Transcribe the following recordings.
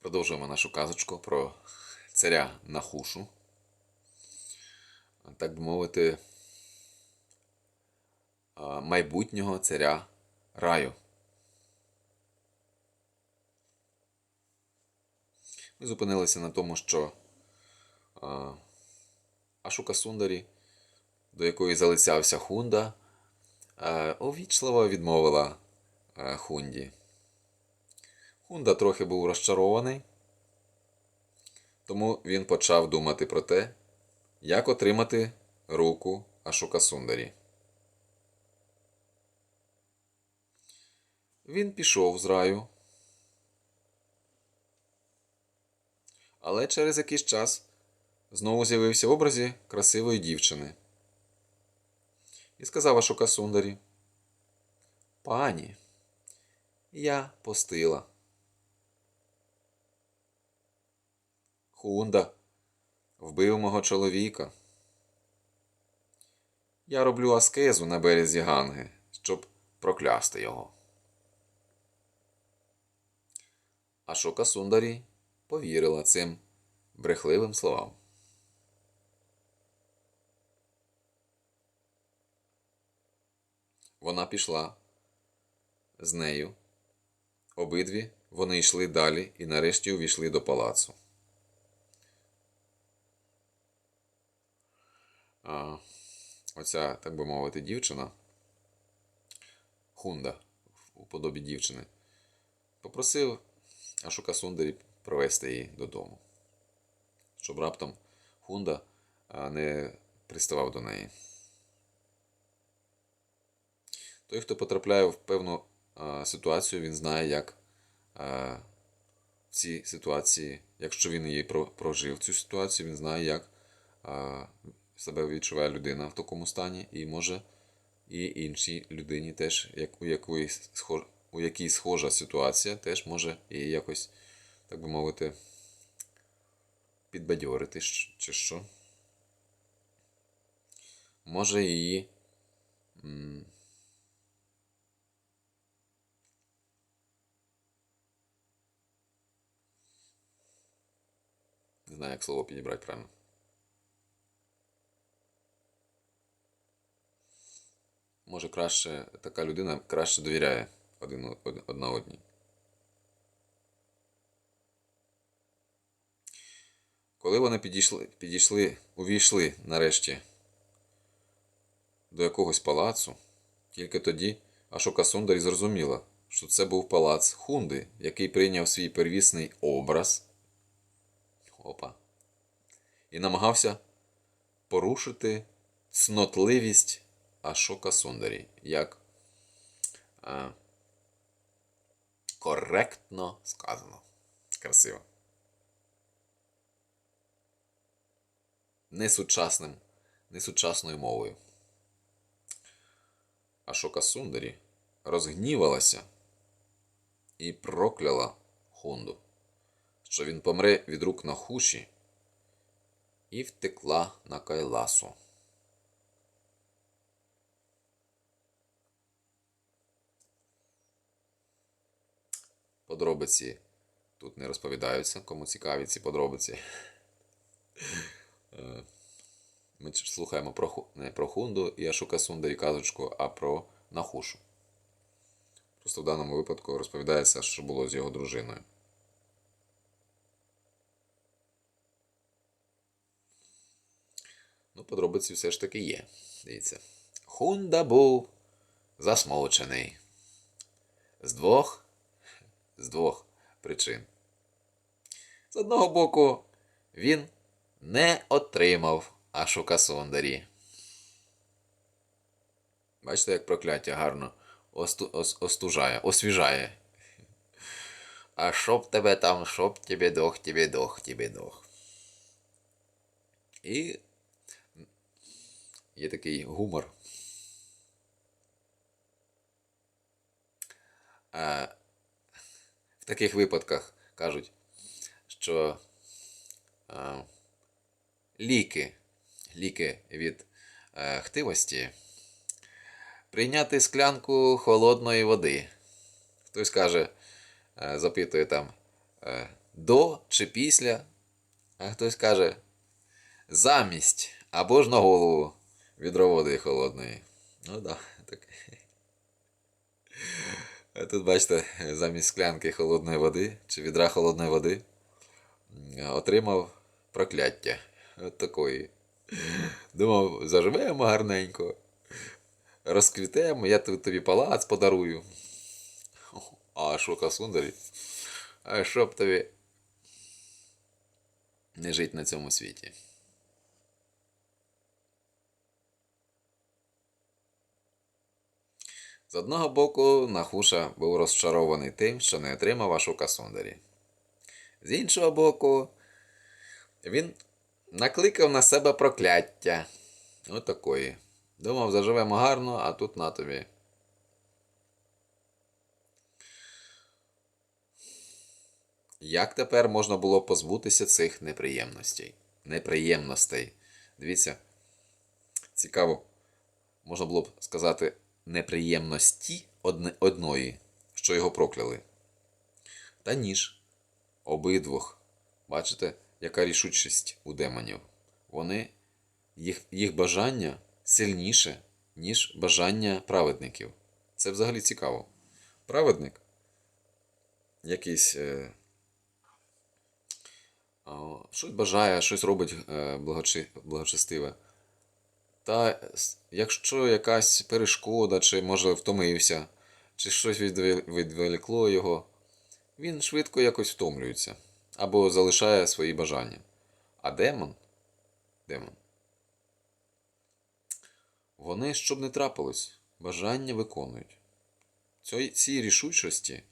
Продовжуємо нашу казочку про царя Нахушу. Так би мовити, майбутнього царя раю. Ми зупинилися на тому, що Ашука Сундарі, до якої залицявся Хунда, увічливо відмовила Хунді. Хунда трохи був розчарований, тому він почав думати про те, як отримати руку Ашока Сундарі. Він пішов з раю, але через якийсь час знову з'явився в образі красивої дівчини. І сказав Ашока Сундарі: Пані, я постила. Хунда вбив мого чоловіка. Я роблю аскезу на березі Ганги, щоб проклясти його. Ашока Сундарі повірила цим брехливим словам. Вона пішла з нею. Обидві вони йшли далі і нарешті увійшли до палацу. А, оця, так би мовити, дівчина, Хунда у подобі дівчини, попросив Ашука Сундарі провести її додому, щоб раптом Хунда не приставав до неї. Той, хто потрапляє в певну а, ситуацію, він знає, як а, в цій ситуації, якщо він її прожив цю ситуацію, він знає, як а, себе відчуває людина в такому стані, і може і іншій людині теж, як, у, якої схож, у якій схожа ситуація, теж може її якось, так би мовити, підбадьорити чи що. Може її. Не знаю, як слово підібрати правильно. Може, краще така людина краще довіряє один одна одній. Коли вони підійшли, підійшли, увійшли нарешті до якогось палацу, тільки тоді Ашока Сундарі зрозуміла, що це був палац Хунди, який прийняв свій первісний образ Опа. І намагався порушити цнотливість Ашока Сундарі. Як а, коректно сказано. Красиво. Несучасним, несучасною мовою. Ашока Сундарі розгнівалася і прокляла Хунду що він помре від рук на хуші, і втекла на Кайласу. Подробиці тут не розповідаються, кому цікаві ці подробиці. Е, Ми слухаємо про, не про Хунду і Ашука Сундарі казочку, а про Нахушу. Просто в даному випадку розповідається, що було з його дружиною. Ну, подробиці все ж таки є. Дивіться. Хунда був засмучений. З двох. З двох причин. З одного боку, він не отримав Ашука Сундарі. Бачите, як прокляття гарно осту, ос, остужає, освіжає. А щоб тебе там, щоб тебе дох, тебе дох, тебе дох. І є такий гумор. Таких випадках кажуть, що а, ліки, ліки від е, хтивості прийняти склянку холодної води. Хтось каже, е, запитує там, е, до чи після, а хтось каже замість або ж на голову відро води холодної. Ну да, так. А тут, бачите, замість склянки холодної води чи відра холодної води отримав прокляття. От такої. Думав, заживемо гарненько, розквітемо, я тобі палац подарую. А що касундарі? А щоб тобі не жити на цьому світі. З одного боку, Нахуша був розчарований тим, що не отримав Ашока Сондарі. З іншого боку, він накликав на себе прокляття. Отакої. Думав, заживемо гарно, а тут на тобі. Як тепер можна було позбутися цих неприємностей? Неприємностей. Дивіться, цікаво, можна було б сказати неприємності одної, що його прокляли. Та ніж. Обидвох. Бачите, яка рішучість у демонів. Вони, їх, їх бажання сильніше, ніж бажання праведників. Це взагалі цікаво. Праведник якийсь. Е, щось бажає, щось робить е, благочестиве. Та якщо якась перешкода, чи може втомився, чи щось відволікло його, він швидко якось втомлюється або залишає свої бажання. А демон, демон, вони, щоб не трапилось, бажання виконують. Цій, рішучості,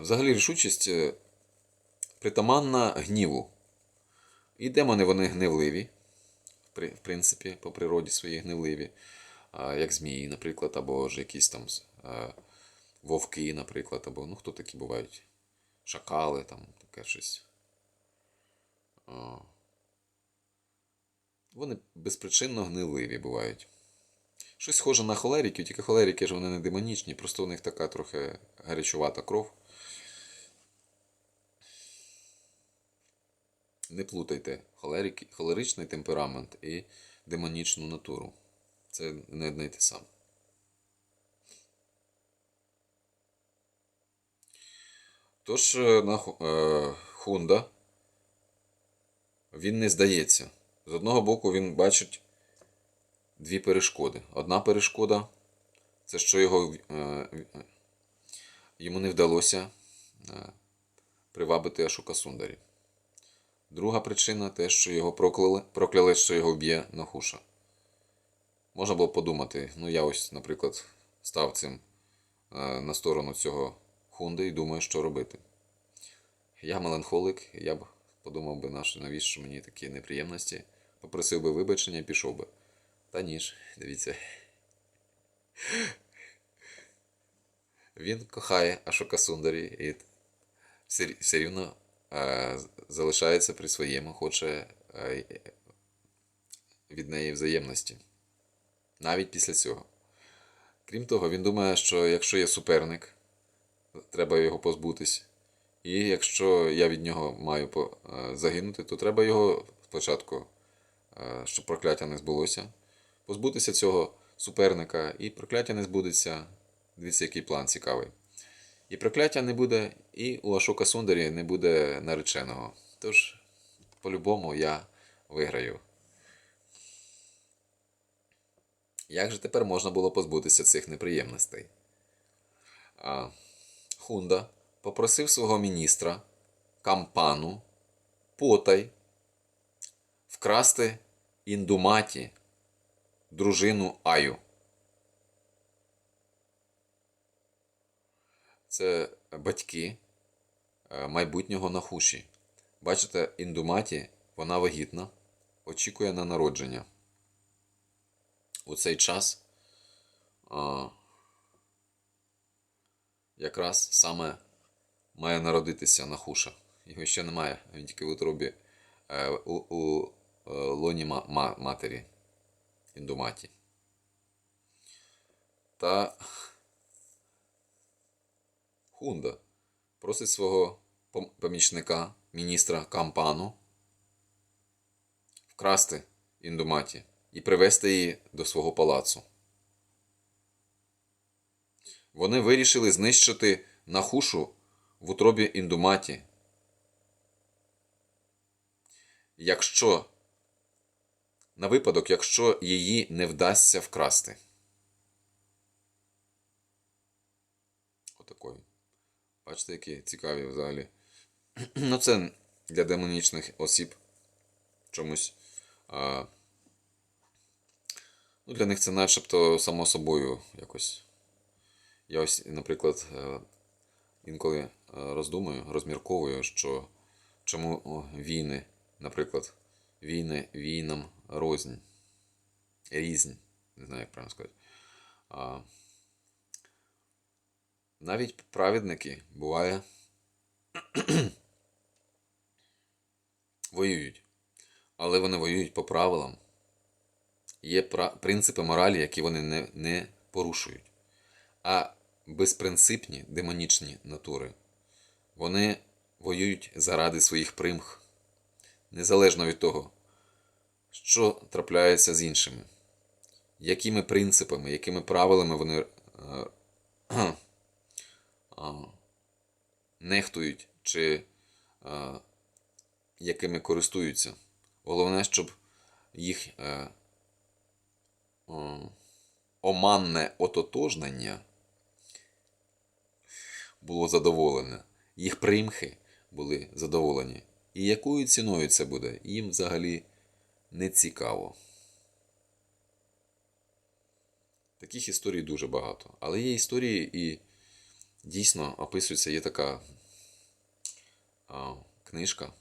взагалі рішучість е, притаманна гніву. І демони вони гневливі, в принципі, по природі своїй гневливі, а, як змії, наприклад, або ж якісь там вовки, наприклад, або ну хто такі бувають? Шакали, там таке щось. Вони безпричинно гневливі бувають. Щось схоже на холериків, тільки холерики ж вони не демонічні, просто у них така трохи гарячувата кров. Не плутайте холерики, холеричний темперамент і демонічну натуру. Це не одне й те саме. Тож е, на е, Хунда він не здається. З одного боку він бачить дві перешкоди. Одна перешкода це що його е, йому не вдалося привабити Ашука Сундарі. Друга причина те, що його прокляли, прокляли, що його вб'є Нахуша. Можна було подумати, ну я ось, наприклад, став цим е, на сторону цього хунди і думаю, що робити. Я меланхолик, я б подумав би, «Наш- навіщо мені такі неприємності, попросив би вибачення і пішов би. Та ніж, дивіться. Він кохає Ашока Сундарі і все, рівно залишається при своєму, хоче е, від неї взаємності. Навіть після цього. Крім того, він думає, що якщо є суперник, треба його позбутись. І якщо я від нього маю е, загинути, то треба його спочатку, е, щоб прокляття не збулося, позбутися цього суперника, і прокляття не збудеться. Дивіться, який план цікавий. І прокляття не буде, і у Ашока Сундарі не буде нареченого. Тож, по-любому, я виграю. Як же тепер можна було позбутися цих неприємностей? А, Хунда попросив свого міністра Кампану потай вкрасти індуматі дружину Аю. Це батьки е, майбутнього Нахуші. Бачите, індуматі, вона вагітна, очікує на народження. У цей час а, якраз саме має народитися Нахуша. Його ще немає, він тільки в утробі е, у, у е, лоні ма, ма, матері індуматі. Та Хунда просить свого помічника міністра Кампану вкрасти індуматі і привезти її до свого палацу. Вони вирішили знищити Нахушу в утробі індуматі. Якщо на випадок, якщо її не вдасться вкрасти. Отакої. Бачите, які цікаві взагалі. Ну, це для демонічних осіб чомусь. А, ну, для них це начебто само собою якось. Я ось, наприклад, е, інколи е, роздумую, розмірковую, що чому війни, наприклад, війни війнам рознь. Різнь. Не знаю, як правильно сказати. А, навіть праведники буває воюють. Але вони воюють по правилам. Є принципи моралі, які вони не, не порушують. А безпринципні демонічні натури. Вони воюють заради своїх примх, незалежно від того, що трапляється з іншими, якими принципами, якими правилами вони е, нехтують чи якими користуються. Головне, щоб їх е, оманне ототожнення було задоволене, їх примхи були задоволені. І якою ціною це буде, їм взагалі не цікаво. Таких історій дуже багато. Але є історії і дійсно описується, є така а, книжка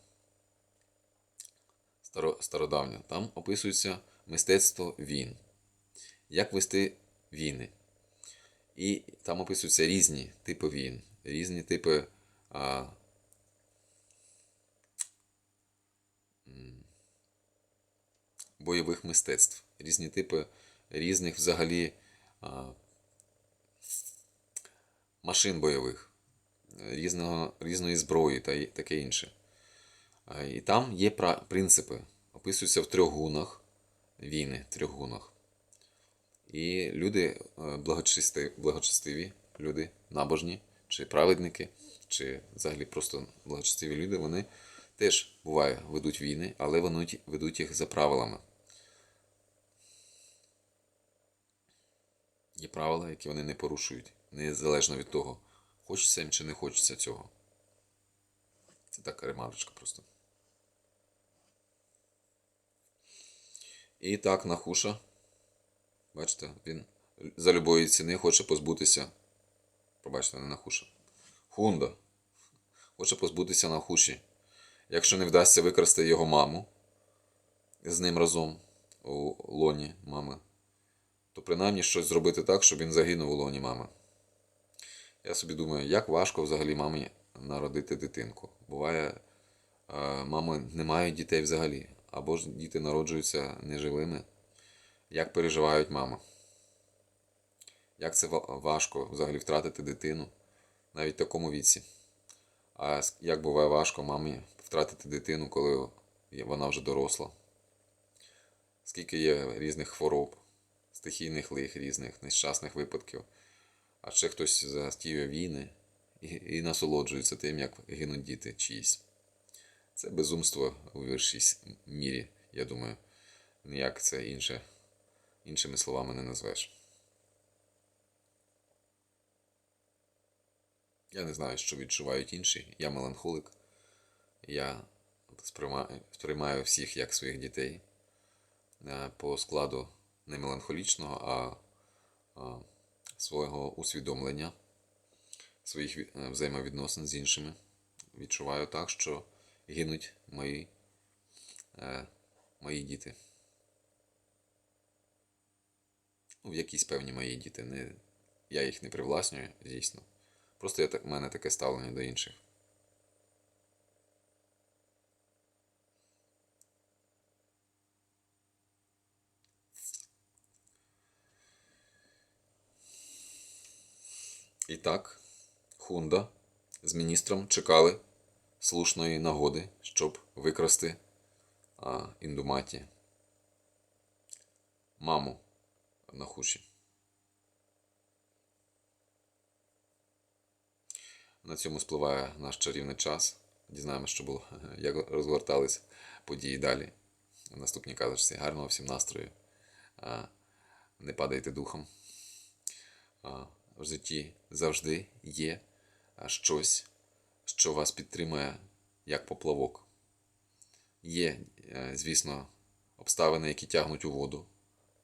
старо, стародавня. Там описується мистецтво війн. Як вести війни. І там описуються різні типи війн, різні типи а, бойових мистецтв, різні типи різних взагалі машин бойових, різного, різної зброї та таке інше. І там є принципи, описуються в трьох гунах війни, трьох гунах. І люди е, благочестиві, люди, набожні, чи праведники, чи взагалі просто благочестиві люди, вони теж буває ведуть війни, але вони ведуть їх за правилами. Є правила, які вони не порушують, незалежно від того, хочеться їм чи не хочеться цього. Це така ремарочка просто. І так, Нахуша. Бачите, він за любої ціни хоче позбутися. Пробачте, не Нахуша. Хунда. Хоче позбутися Нахуші. Якщо не вдасться викрасти його маму з ним разом у лоні мами, то принаймні щось зробити так, щоб він загинув у лоні мами. Я собі думаю, як важко взагалі мамі народити дитинку. Буває, е, мами не мають дітей взагалі, або ж діти народжуються неживими. Як переживають мами? Як це важко взагалі втратити дитину навіть в такому віці? А як буває важко мамі втратити дитину, коли вона вже доросла? Скільки є різних хвороб, стихійних лих, різних нещасних випадків. А ще хтось застіює війни і, і насолоджується тим, як гинуть діти чиїсь. Це безумство у с- мірі, я думаю. Ніяк це інше, іншими словами не назвеш. Я не знаю, що відчувають інші. Я меланхолик. Я сприймаю, сприймаю всіх як своїх дітей Е, по складу не меланхолічного, а свого усвідомлення, своїх е, взаємовідносин з іншими. Відчуваю так, що гинуть мої, е, мої діти. Ну, в якісь певні мої діти. Не, я їх не привласнюю, звісно. Просто я, так- в мене таке ставлення до інших. І так, Хунда з міністром чекали слушної нагоди, щоб викрасти а, індуматі маму на хуші. На цьому спливає наш чарівний час. Дізнаємося, що було, як розгортались події далі. В наступній казочці. Гарного всім настрою. Не падайте духом. В житті завжди є щось, що вас підтримує як поплавок. Є, е, звісно, обставини, які тягнуть у воду,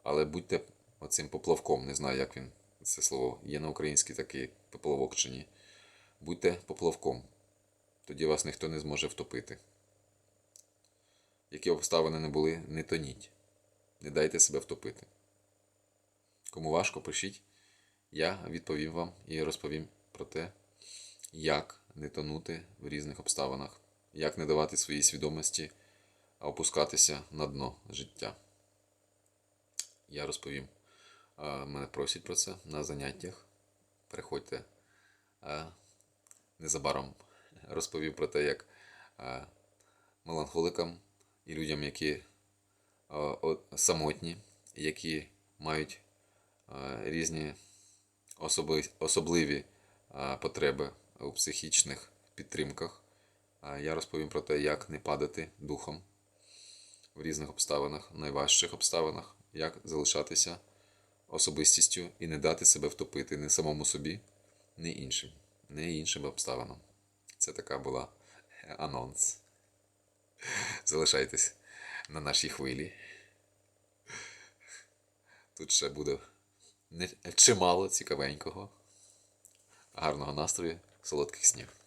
але будьте оцим поплавком. Не знаю, як він це слово є на українській такий поплавок чи ні. Будьте поплавком. Тоді вас ніхто не зможе втопити. Які обставини не були, не тоніть. Не дайте себе втопити. Кому важко, пишіть. Я відповім вам і розповім про те, як не тонути в різних обставинах, як не давати своїй свідомості опускатися на дно життя. Я розповім. Мене просять про це на заняттях. Приходьте незабаром. Розповім про те, як меланхоликам і людям, які самотні, які мають різні особливі потреби у психічних підтримках. Я розповім про те, як не падати духом в різних обставинах, найважчих обставинах, як залишатися особистістю і не дати себе втопити ні самому собі, ні іншим, ні іншим обставинам. Це така була анонс. Залишайтесь на нашій хвилі. Тут ще буде не- чимало цікавенького. Гарного настрою, солодких снів.